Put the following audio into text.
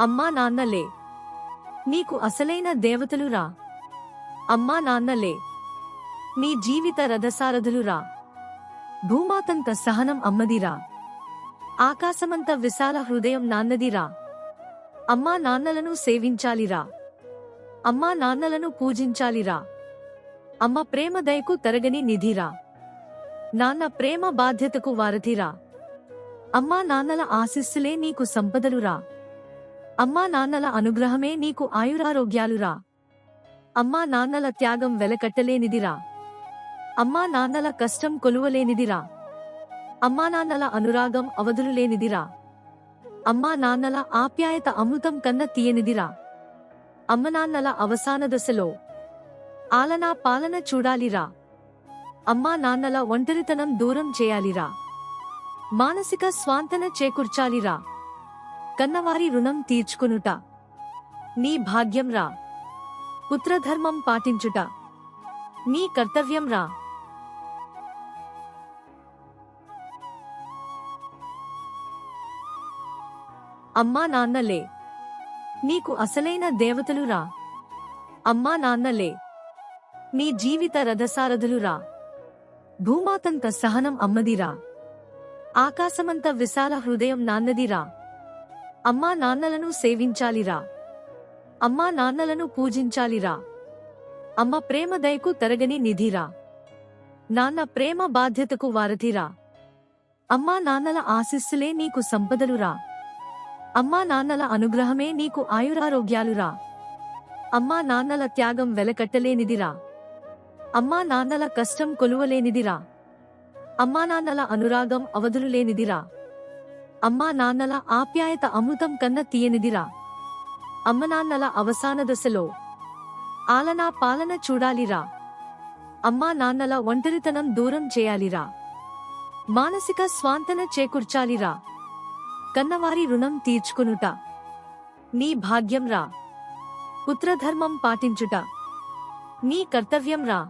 అమ్మా నాన్నలే నీకు అసలైన దేవతలురా అమ్మా నాన్నలే నీ జీవిత రథసారథులురా భూమాతంత సహనం అమ్మదిరా ఆకాశమంత విశాల హృదయం నాన్నదిరా అమ్మా నాన్నలను సేవించాలిరా అమ్మా నాన్నలను పూజించాలిరా అమ్మ ప్రేమ దయకు తరగని నిధిరా నాన్న ప్రేమ బాధ్యతకు వారధిరా అమ్మా నాన్నల ఆశీస్సులే నీకు సంపదలురా అమ్మా నాన్నల అనుగ్రహమే నీకు ఆయురారోగ్యాలురా అమ్మా నాన్నల త్యాగం వెలకట్టలేనిదిరా అమ్మా నాన్నల కష్టం కొలువలేనిదిరా అమ్మా నాన్నల అనురాగం అవధులులేనిదిరా అమ్మా నాన్నల ఆప్యాయత అమృతం కన్న తీయనిదిరా అమ్మ నాన్నల అవసాన దశలో ఆలనా పాలన చూడాలిరా అమ్మా నాన్నల ఒంటరితనం దూరం చేయాలిరా మానసిక స్వాంతన చేకూర్చాలిరా కన్నవారి రుణం తీర్చుకునుట. నీ భాగ్యం రా. పుత్రధర్మం పాటించుట. నీ కర్తవ్యం రా. అమ్మా నాన్నలే నీకు అసలైన దేవతలురా అమ్మా నాన్నలే నీ జీవిత రథసారథులురా భూమాతంత సహనం అమ్మదిరా ఆకాశమంత విశాల హృదయం నాన్నదిరా అమ్మా నాన్నలను సేవించాలిరా. అమ్మా నాన్నలను పూజించాలిరా. అమ్మ ప్రేమ దయకు తరగని నిధిరా. నాన్న ప్రేమ బాధ్యతకు వారధిరా. అమ్మా నాన్నల ఆశీస్సులే నీకు సంపదలురా. అమ్మా నాన్నల అనుగ్రహమే నీకు ఆయురారోగ్యాలురా. అమ్మా నాన్నల త్యాగం వెలకట్టలేనిదిరా. అమ్మా నాన్నల కష్టం కొలువలేనిదిరా. అమ్మా నాన్నల అనురాగం అవధులులేనిదిరా. అమ్మా నాన్నల ఆప్యాయత అమృతం కన్న తీయనిదిరా. అమ్మ నాన్నల అవసాన దశలో ఆలనా పాలన చూడాలిరా. అమ్మా నాన్నల ఒంటరితనం దూరం చేయాలిరా. మానసిక స్వాంతన చేకూర్చాలిరా. కన్నవారి రుణం తీర్చుకునుట. నీ భాగ్యం రా పుత్రధర్మం పాటించుట. నీ కర్తవ్యం రా